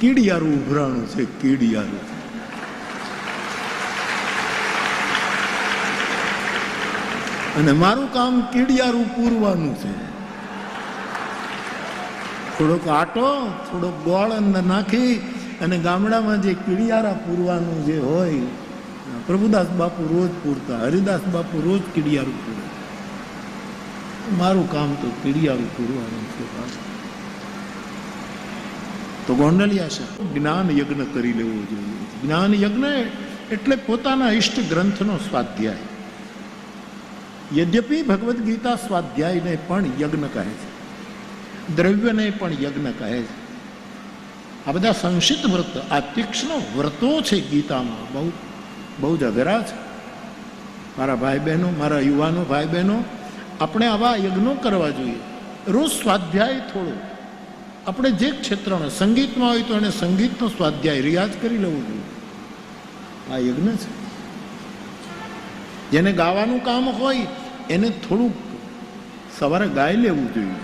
કીડિયારું ઉભરાણું છે, કીડિયારું. અને મારું કામ કીડિયારું પૂરવાનું છે. થોડોક આટો, થોડોક ગોળ અંદર નાખી અને ગામડામાં જે કીડિયારા પૂરવાનું જે હોય, પ્રભુદાસ બાપુ રોજ પૂરતા, હરિદાસ બાપુ રોજ કીડિયારું પૂરતા મારું કામ તો કીડિયારું પૂરવાનું છે. તો ગોંડલિયા છે. જ્ઞાન યજ્ઞ કરી લેવો જોઈએ. જ્ઞાન યજ્ઞ એટલે પોતાના ઈષ્ટ ગ્રંથનો સ્વાધ્યાય. યદ્યપિ ભગવદ્ ગીતા સ્વાધ્યાયને પણ યજ્ઞ કહે છે. દ્રવ્યને પણ યજ્ઞ કહે છે. આ બધા સંશિત વ્રત, આ તીક્ષ્ણ વ્રતો છે ગીતામાં. બહુ બહુ જ અઘરા છે. મારા ભાઈ બહેનો મારા યુવાનો ભાઈ બહેનો આપણે આવા યજ્ઞો કરવા જોઈએ. રોજ સ્વાધ્યાય થોડો. આપણે જે ક્ષેત્રનો સંગીતમાં હોય તો એને સંગીતનો સ્વાધ્યાય રિયાઝ કરી લેવું જોઈએ. આ યજ્ઞ છે. જેને ગાવાનું કામ હોય, એને થોડુંક સવારે ગાઈ લેવું જોઈએ.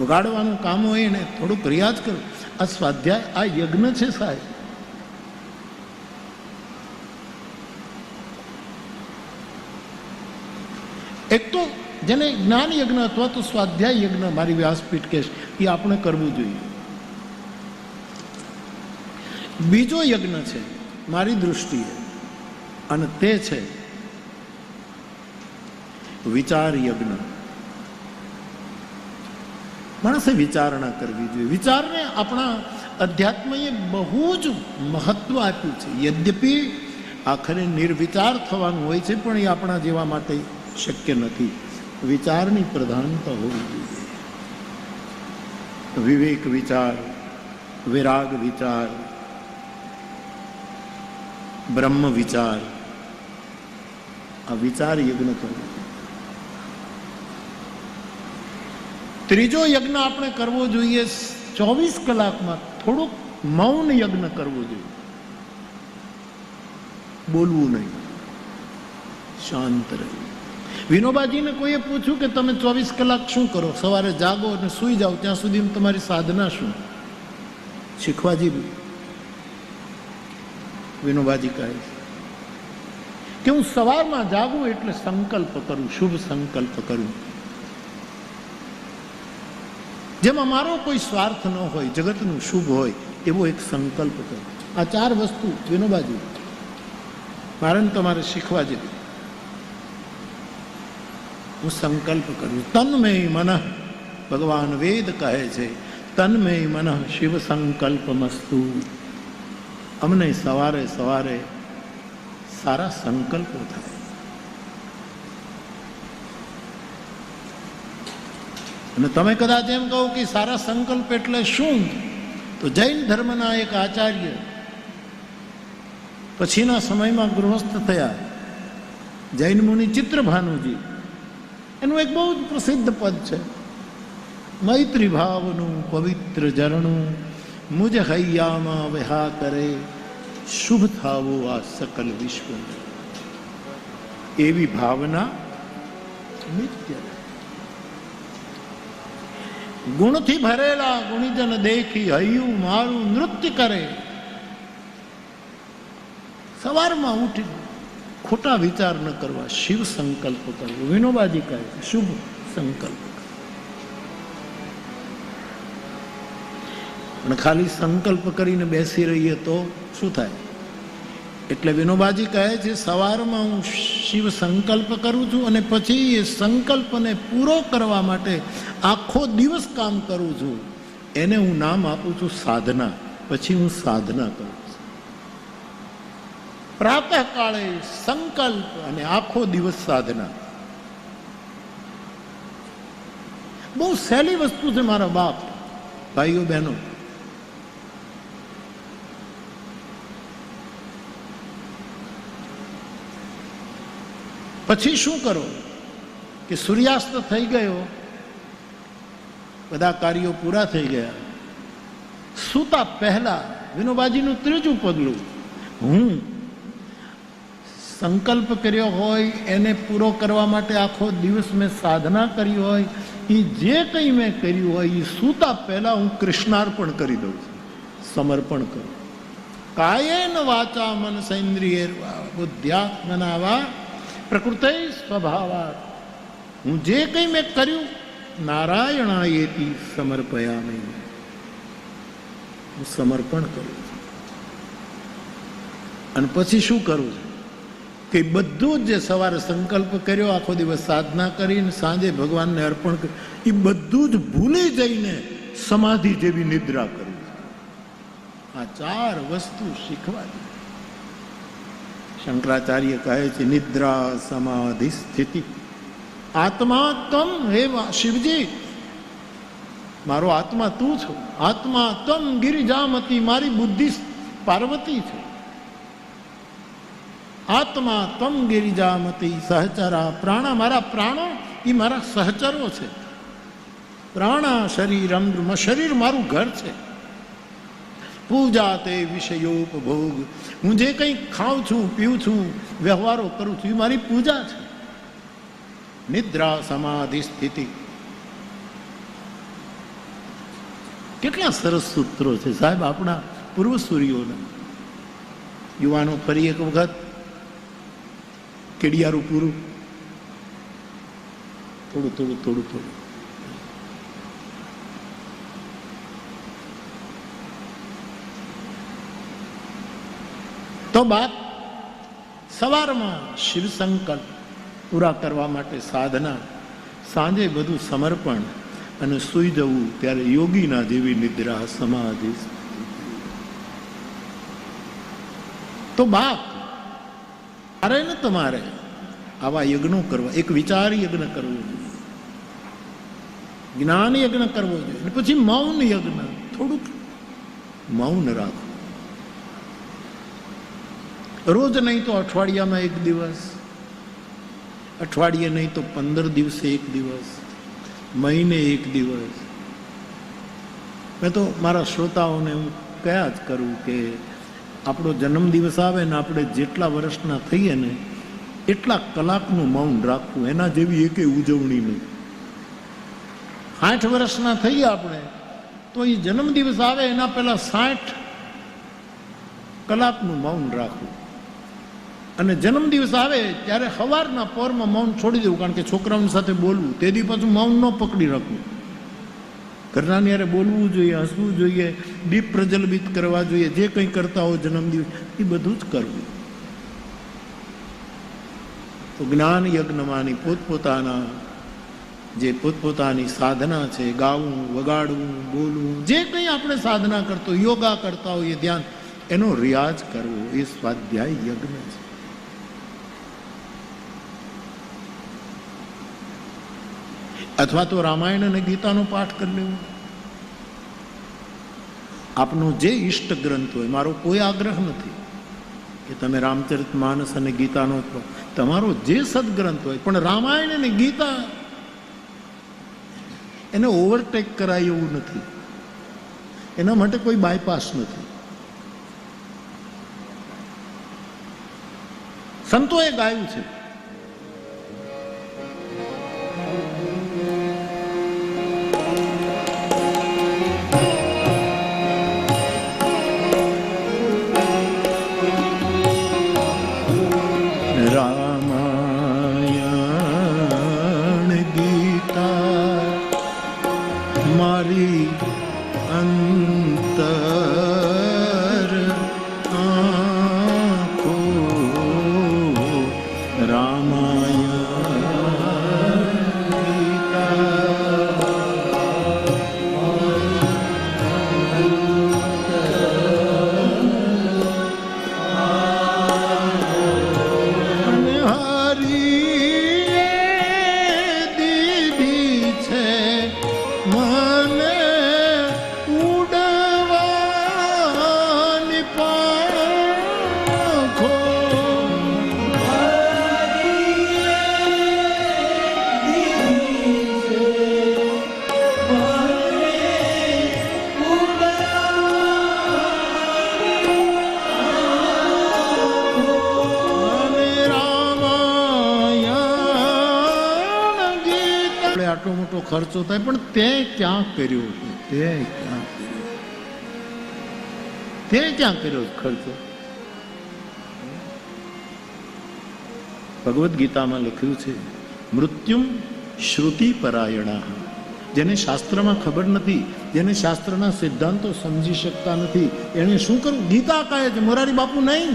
વગાડવાનું કામ હોય, એને થોડુંક રિયાઝ કરો આ સ્વાધ્યાય, આ યજ્ઞ છે સાહેબ. એક તો જેને જ્ઞાન યજ્ઞ અથવા તો સ્વાધ્યાય યજ્ઞ મારી વ્યાસપીઠ કહેશ એ આપણે કરવું જોઈએ. બીજો યજ્ઞ છે, મારી દૃષ્ટિએ, અને તે છે વિચાર યજ્ઞ માણસે વિચારણા કરવી જોઈએ. વિચારને આપણા અધ્યાત્મએ બહુ જ મહત્વ આપ્યું છે. યદ્યપિ આખરે નિર્વિચાર થવાનું હોય છે, પણ એ આપણા જેવા માટે શક્ય નથી. વિચારની પ્રધાનતા હોવી જોઈએ. વિવેક વિચાર, વિરાગ વિચાર, બ્રહ્મ વિચાર, આ વિચાર યજ્ઞ કરવો ત્રીજો યજ્ઞ આપણે કરવો જોઈએ, ચોવીસ કલાકમાં થોડુંક મૌન યજ્ઞ કરવો જોઈએ. બોલવું નહીં. શાંત રહેવું. વિનોબાજીને કોઈએ પૂછ્યું કે તમે ચોવીસ કલાક શું કરો? સવારે જાગો અને સૂઈ જાઓ, ત્યાં સુધી તમારી સાધના શું? શીખવાજી વિનોબાજી કહે છે કે હું સવારમાં જાગું એટલે સંકલ્પ કરું, શુભ સંકલ્પ કરું. જેમાં મારો કોઈ સ્વાર્થ ન હોય, જગતનું શુભ હોય, એવો એક સંકલ્પ કરો. આ ચાર વસ્તુ વિનોબાજી. મારે તમારે શીખવા જેવી. હું સંકલ્પ કરું તન્મય મન ભગવાન વેદ કહે છે તન્મય મન શિવ સંકલ્પ મસ્તુ અમને સવારે સવારે સારા સંકલ્પો થાય અને તમે કદાચ એમ કહો કે સારા સંકલ્પ એટલે શું? તો જૈન ધર્મના એક આચાર્ય પછીના સમયમાં ગૃહસ્થ થયા જૈન મુનિ ચિત્રભાનુજી. એનું એક બહુ જ પ્રસિદ્ધ પદ છે. મૈત્રી ભાવનું, પવિત્ર ઝરણું મુજ હૈયામાં વહા કરે, શુભ થાવો આ સકલ વિશ્વ એવી ભાવના નિત્ય. ગુણથી ભરેલા ગુણીજન દેખી હૈયું મારું નૃત્ય કરે. સવારમાં ઉઠી ખોટા વિચાર ન કરવા, શિવ સંકલ્પ કરવો. વિનોબાજી કહે છે, શુભ સંકલ્પ પણ ખાલી સંકલ્પ કરીને બેસી રહીએ તો શું થાય? એટલે વિનોબાજી કહે છે, સવારમાં હું શિવ સંકલ્પ કરું છું અને પછી એ સંકલ્પને પૂરો કરવા માટે આખો દિવસ કામ કરું છું. એને હું નામ આપું છું સાધના. પછી હું સાધના કરું પ્રાતઃકાળે સંકલ્પ અને આખો દિવસ સાધના. બહુ સહેલી વસ્તુ છે મારા બાપ, ભાઈઓ, બહેનો. પછી શું કરો કે સૂર્યાસ્ત થઈ ગયો, બધા કાર્યો પૂરા થઈ ગયા. સૂતા પહેલા વિનોબાજીનું ત્રીજું પગલું, હું સંકલ્પ કર્યો હોય, એને પૂરો કરવા માટે આખો દિવસ મેં સાધના કરી હોય, એ જે કંઈ મેં કર્યું હોય, એ સૂતા પહેલાં હું કૃષ્ણાર્પણ કરી દઉં છું, સમર્પણ કરું. કાયેન વાચા મન સૈન્દ્રિય બુદ્ધ્યાત્મનાવા પ્રકૃતિ સ્વભાવા હું જે કંઈ મેં કર્યું, નારાયણાયેતી નહીં હું સમર્પણ કરું છું. અને પછી શું કરું છું? કે બધું જે સવારે સંકલ્પ કર્યો, આખો દિવસ સાધના કરીને સાંજે ભગવાનને અર્પણ એ બધું જ ભૂલી જઈને સમાધિ જેવી નિદ્રા કરું આ ચાર વસ્તુ શીખવા શંકરાચાર્ય કહે છે, નિદ્રા સમાધિ સ્થિતિ. આત્મા તમ હે શિવજી, મારો આત્મા તું છો. આત્મા તમ ગિરિજામતી, મારી બુદ્ધિ પાર્વતી છે. આત્મા તમ ગિરિજામતી સહચરા. પ્રાણા મારા પ્રાણો એ મારા સહચરો છે. પ્રાણા શરીરમ શરીર મારું ઘર છે. પૂજા તે વિષયોપભોગ. હું જે કંઈ ખાઉં છું, પીઉં છું, વ્યવહારો કરું છું એ મારી પૂજા છે. નિદ્રા સમાધિ સ્થિતિ. કેટલા સરસ સૂત્રો છે સાહેબ આપણા પૂર્વસૂરીઓના. યુવાનો ફરી એક વખત કેડિયારું પૂરું. થોડું થોડું થોડું થોડું. તો બાપ, સવારમાં શિવ સંકલ્પ પૂરા કરવા માટે સાધના, સાંજે બધું સમર્પણ અને સૂઈ જવું ત્યારે યોગીના જેવી નિદ્રા સમાધિ. તો બાપ મારે ને તમારે આવા યજ્ઞો કરવા, એક વિચાર યજ્ઞ કરવો જોઈએ. જ્ઞાન યજ્ઞ કરવો જોઈએ. પછી મૌન યજ્ઞ. થોડુંક મૌન રાખો રોજ નહીં તો અઠવાડિયામાં એક દિવસ, અઠવાડિયે નહીં તો પંદર દિવસે એક દિવસ, મહિને એક દિવસ. મેં તો મારા શ્રોતાઓને હું કયા જ કરું કે આપણો જન્મદિવસ આવે ને આપણે જેટલા વર્ષના થઈએ ને એટલા કલાકનું મૌન રાખવું, એના જેવી એકેય ઉજવણી નહીં. સાઠ વર્ષના થઈએ આપણે, તો એ જન્મદિવસ આવે, એના પહેલા સાઠ કલાકનું મૌન રાખવું. અને જન્મદિવસ આવે ત્યારે સવારના પોરમાં મૌન છોડી દેવું, કારણ કે છોકરાઓની સાથે બોલવું તેથી પાછું મૌન ન પકડી રાખવું. ઘરનાની યારે બોલવું જોઈએ, હસવું જોઈએ દીપ પ્રજ્વલિત કરવા જોઈએ, જે કંઈ કરતા હો જન્મદિવસ, એ બધું જ કરવું. તો જ્ઞાન યજ્ઞમાંની પોતપોતાના જે પોતપોતાની સાધના છે, ગાવું, વગાડવું, બોલવું, જે કંઈ આપણે સાધના કરતો, યોગા કરતા હોઈએ, ધ્યાન, એનો રિયાઝ કરવો, એ સ્વાધ્યાય યજ્ઞ છે. અથવા તો રામાયણ અને ગીતાનો પાઠ કરી લેવો. આપનો જે ઈષ્ટ ગ્રંથ હોય, મારો કોઈ આગ્રહ નથી કે તમે રામચરિત માનસ અને ગીતાનો. તમારો જે સદગ્રંથ હોય, પણ રામાયણ અને ગીતા એને ઓવરટેક કરાય એવું નથી. એના માટે કોઈ બાયપાસ નથી. સંતોએ ગાયું છે. કર્યો તે ક્યાં તે ક્યાં કર્યો ખર્ચો? ભગવદ્ ગીતામાં લખ્યું છે, મૃત્યુમ શ્રુતિ પરાયણા જેને શાસ્ત્રમાં ખબર નથી, જેને શાસ્ત્રના સિદ્ધાંતો સમજી શકતા નથી એને શું કરવું ગીતા કહે છે, મોરારી બાપુ નહીં.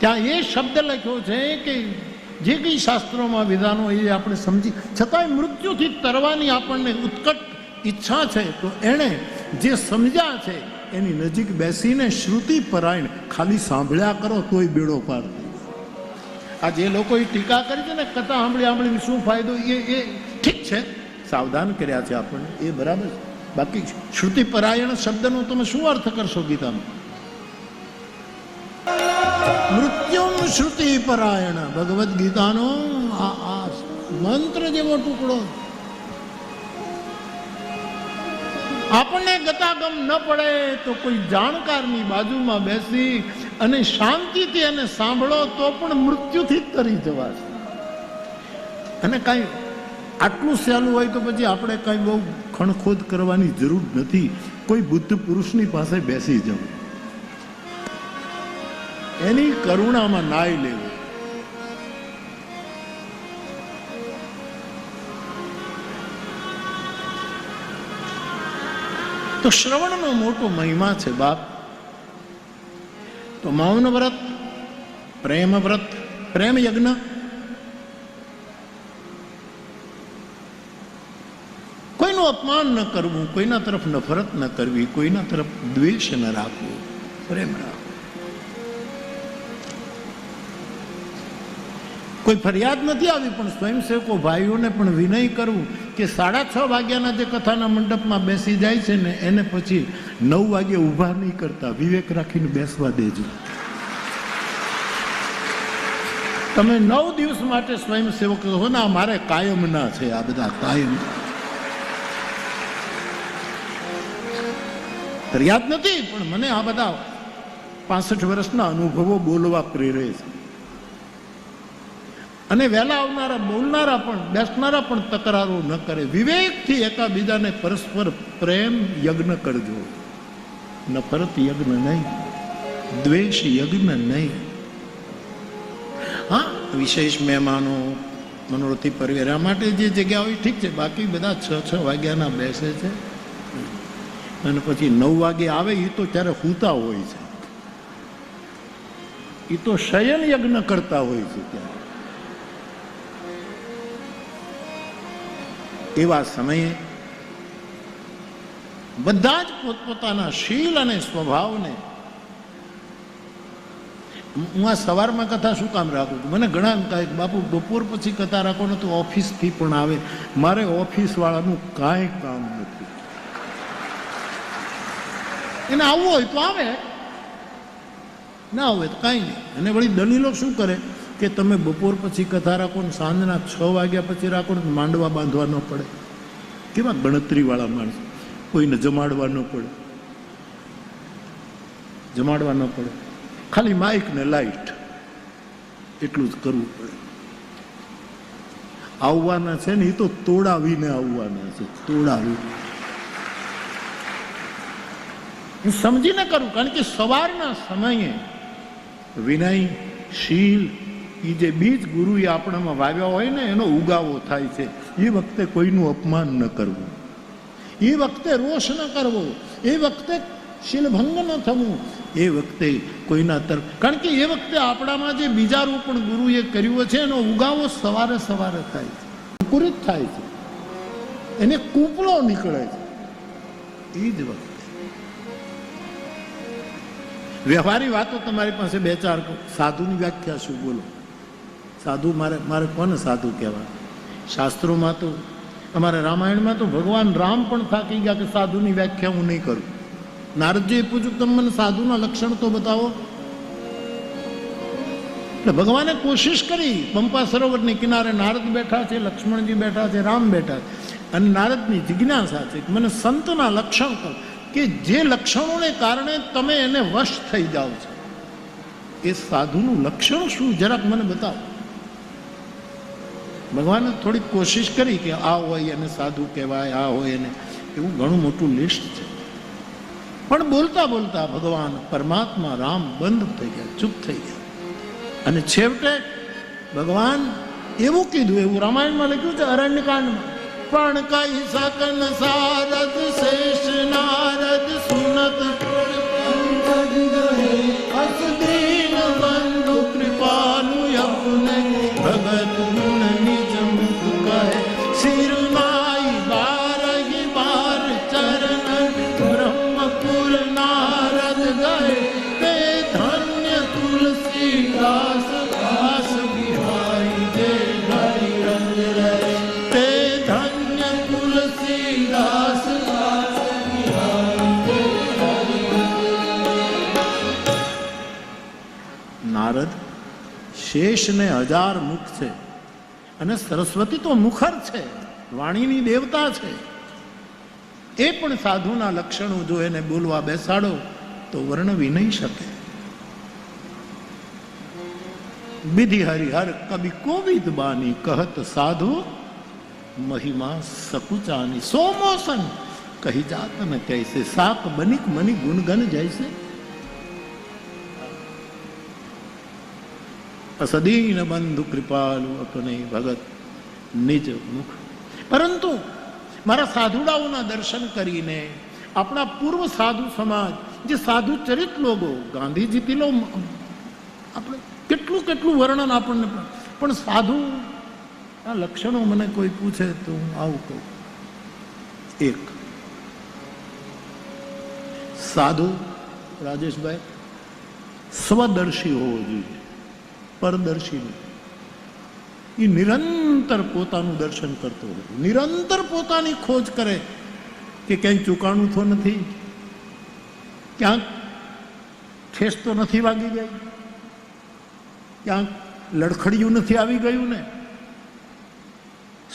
ત્યાં એ શબ્દ લખ્યો છે કે જે કંઈ શાસ્ત્રોમાં વિધાનો એ આપણે સમજી છતાંય મૃત્યુથી તરવાની આપણને ઉત્કટ ઈચ્છા છે, તો એણે જે સમજ્યા છે, એની નજીક બેસીને શ્રુતિ પરાયણ ખાલી સાંભળ્યા કરો, તોય બેડો પાર આ જે લોકોએ ટીકા કરી છે ને, કથા સાંભળી સાંભળીને શું ફાયદો, એ એ ઠીક છે, સાવધાન કર્યા છે આપણને, એ બરાબર બાકી શ્રુતિ પરાયણ શબ્દનો તમે શું અર્થ કરશો ગીતામાં? શ્રુતિ પરાયણ. ભગવદ્ ગીતાનો આ મંત્ર જેવો ટુકડો. આપણને ગતાગમ ન પડે તો કોઈ જાણકારની બાજુમાં બેસી અને શાંતિથી એને સાંભળો તો પણ મૃત્યુથી જ તરી જવાશે. અને કાંઈ આટલું સહેલું હોય તો પછી આપણે કાંઈ બહુ ખણખોદ કરવાની જરૂર નથી. કોઈ બુદ્ધ પુરુષની પાસે બેસી જવું. એની કરુણામાં નાય લેવું. તો શ્રવણનો મોટો મહિમા છે બાપ. તો મૌન વ્રત પ્રેમ વ્રત પ્રેમ યજ્ઞ કોઈનું અપમાન ન કરવું, કોઈના તરફ નફરત ન કરવી, કોઈના તરફ દ્વેષ ન રાખવો, પ્રેમ રાખવો. કોઈ ફરિયાદ નથી આવી, પણ સ્વયંસેવકો ભાઈઓને પણ વિનય કરવું કે સાડા છ વાગ્યાના જે કથાના મંડપમાં બેસી જાય છે ને, એને પછી નવ વાગે ઊભા નહીં કરતા. વિવેક રાખીને બેસવા દેજો. તમે નવ દિવસ માટે સ્વયંસેવક હો મારે કાયમના છે, આ બધા કાયમ. ફરિયાદ નથી, પણ મને આ બધા પાસઠ વર્ષના અનુભવો બોલવા પ્રેરે છે. અને વહેલા આવનારા, બોલનારા પણ, બેસનારા પણ તકરારો ન કરે. વિવેકથી એકાબીજાને પરસ્પર પ્રેમ, યજ્ઞ કરજો. નફરત યજ્ઞ નહીં, દ્વેષ યજ્ઞ નહીં. હા, વિશેષ મહેમાનો, મનોરથી પરવેરા માટે જે જગ્યા હોય ઠીક છે. બાકી બધા છ છ વાગ્યાના બેસે છે. અને પછી નવ વાગે આવે એ તો ત્યારે સૂતા હોય છે. એ તો શયન યજ્ઞ કરતા હોય છે ત્યારે. એવા સમયે બધા જ પોતપોતાના શીલ અને સ્વભાવને હું આ સવારમાં કથા શું કામ રાખું મને ઘણા એમ કહે બાપુ, બપોર પછી કથા રાખો ને તો ઓફિસથી પણ આવે. મારે ઓફિસ વાળાનું કાંઈ કામ નથી. એને આવવું હોય તો આવે. ના હોય તો કાંઈ નહીં. અને વળી દલીલો શું કરે? કે તમે બપોર પછી કથા રાખો ને સાંજના છ વાગ્યા પછી રાખો ને માંડવા બાંધવા ન પડે. કેવા ગણતરીવાળા માણસ. કોઈને જમાડવા ન પડે. જમાડવા ન પડે. ખાલી માઇક ને લાઈટ એટલું જ કરવું પડે. આવવાના છે ને, એ તો તોડાવીને આવવાના છે. તોડાવી. હું સમજીને કરું, કારણ કે સવારના સમયે વિનય, શીલ એ જે બીજ ગુરુએ આપણામાં વાવ્યા હોય ને, એનો ઉગાવો થાય છે. એ વખતે કોઈનું અપમાન ન કરવું. એ વખતે રોષ ન કરવો. એ વખતે શિલભંગ ન થવું. એ વખતે કોઈના તરફ કારણ કે એ વખતે આપણામાં જે બીજા રોપણ ગુરુએ કર્યું છે, એનો ઉગાવો સવારે સવારે થાય છે. અંકુરિત થાય છે. એને કૂપળો નીકળે છે. એ જ વખતે. વ્યવહારી વાતો તમારી પાસે બે ચાર સાધુની વ્યાખ્યા શું બોલો? સાધુ મારે મારે કોને સાધુ કહેવાય શાસ્ત્રોમાં તો, અમારે રામાયણમાં તો ભગવાન રામ પણ થાકી ગયા કે સાધુની વ્યાખ્યા હું નહીં કરું. નારદજીએ પૂછ્યું તમે મને સાધુના લક્ષણ તો બતાવો? એટલે ભગવાને કોશિશ કરી, પંપા સરોવરની કિનારે નારદ બેઠા છે, લક્ષ્મણજી બેઠા છે, રામ બેઠા છે. અને નારદની જિજ્ઞાસા છે મને સંતના લક્ષણ કહો, કે જે લક્ષણોને કારણે તમે એને વશ થઈ જાઓ છો. એ સાધુનું લક્ષણ શું? જરાક મને બતાવો. ભગવાને થોડીક કોશિશ કરી કે આ હોય એને સાધુ કહેવાય, આ હોય એને. એવું ઘણું મોટું લિસ્ટ છે. પણ બોલતા બોલતા ભગવાન પરમાત્મા રામ બંધ થઈ ગયા, ચૂપ થઈ ગયા. અને છેવટે ભગવાન એવું કીધું, એવું રામાયણમાં લખ્યું છે અરણ્યકાંડમાં, પણ કઈ સકન સારદ શેષ ને હજાર મુખ છે. અને સરસ્વતી તો મુખર છે, વાણીની દેવતા છે. એ પણ સાધુના લક્ષણો જો એને બોલવા બેસાડો, તો વર્ણવી નહીં શકે. વિધિ હરિહર કવિ કોવિદ બાની કહત સાધુ, મહિમા સકુચાની સોમોસન કહી જાત ને કહેશે, સાપ બનિક મની ગુણગન જૈસે અસદીન બંધુ કૃપાલુ અપને ભગત નિજ મુખ પરંતુ મારા સાધુડાઓના દર્શન કરીને આપણા પૂર્વ સાધુ સમાજ જે સાધુ ચરિત લોકો ગાંધીજી લો આપણે કેટલું કેટલું વર્ણન આપણને પણ- પણ સાધુ આ લક્ષણો મને કોઈ પૂછે તો હું આવું કહું એક સાધુ રાજેશભાઈ સ્વદર્શી હોવો જોઈએ પરદર્શી નહીં. એ નિરંતર પોતાનું દર્શન કરતો હોય નિરંતર પોતાની ખોજ કરે કે ક્યાંય ચૂકાણું તો નથી. ક્યાંક ઠેસ તો નથી વાગી ગઈ. ક્યાંક લડખડિયું નથી આવી ગયું ને.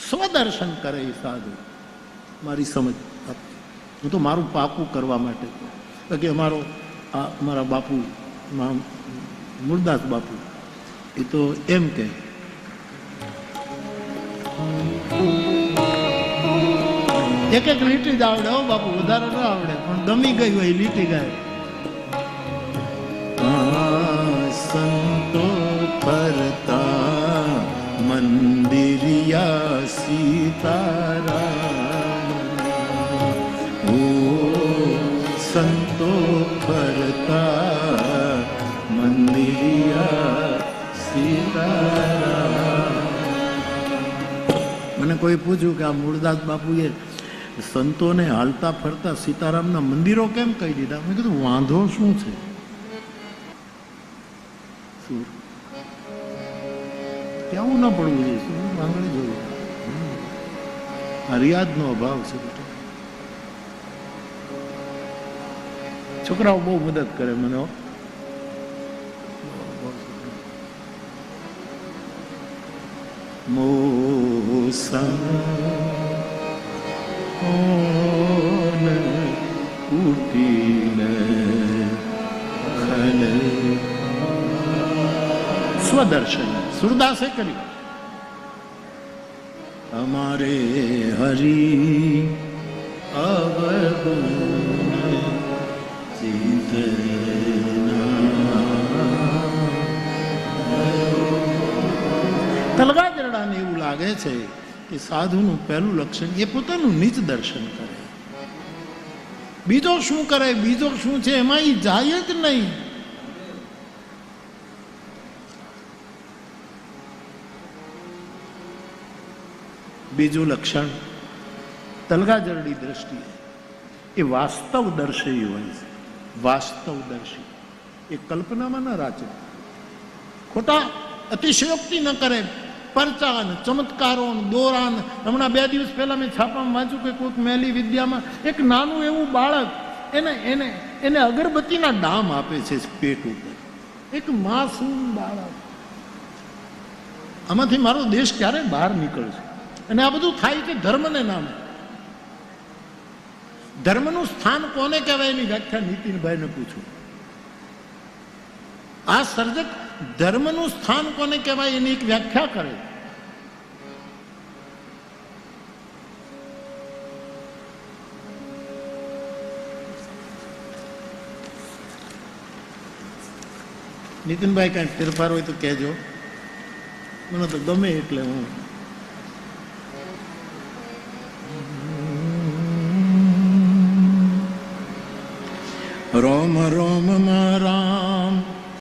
સ્વદર્શન કરે એ સાધુ. મારી સમજ હું તો મારું પાકું કરવા માટે. કે અમારો આ મારા બાપુ મૂળદાસ બાપુ એ તો એમ કે એક એક લીટી જ આવડે હો બાપુ વધારે ન આવડે પણ ગમી ગઈ હોય લીટી ગાય. સંતો ફરતા મંદિરિયા સીતારામ. ઓ સંતો ફરતા મંદિરિયા મને કોઈ પૂછ્યું કે આ મૂળદાસ બાપુએ સંતોને હાલતા ફરતા સીતારામના મંદિરો કેમ કહી દીધા? મેં કીધું, વાંધો શું છે? કેવું ન પડવું જોઈએ? શું? આંગળી જોયું આ રિયાજનો અભાવ છે છોકરાઓ બહુ મદદ કરે મને મોસમ ઓન ઉટીન ખલ સ્વદર્શન સુરદાસે કર્યું અમારે હરી અવગુણ તલગા જરડાને એવું લાગે છે કે સાધુનું પહેલું લક્ષણ એ પોતાનું નિજ દર્શન કરે. બીજો શું કરે, બીજો શું છે, એમાં એ જાય જ નહીં. બીજું લક્ષણ તલગાજરડી દ્રષ્ટિ એ વાસ્તવ દર્શી હોય છે. વાસ્તવ દર્શી. એ કલ્પનામાં ન રાચે. ખોટા અતિશયોક્તિ ન કરે. પરચાન ચમત્કારો દોરાન. હમણાં બે દિવસ પહેલા મેં છાપામાં વાંચ્યું કે કોઈક મેલી વિદ્યામાં એક નાનું એવું બાળક એને એને એને અગરબત્તીના ડામ આપે છે પેટ ઉપર. એક માસૂમ બાળક. આમાંથી મારો દેશ ક્યારે બહાર નીકળશે? અને આ બધું થાય છે ધર્મને નામે. ધર્મનું સ્થાન કોને કહેવાય એની વ્યાખ્યા નીતિનભાઈને પૂછું. આ સર્જક धर्म न स्थान को कहवा एक व्याख्या करे। नितिन भाई कहीं फेरफार हो तो कहजो मैंने तो गमे एटले हूँ रोम रोम म राम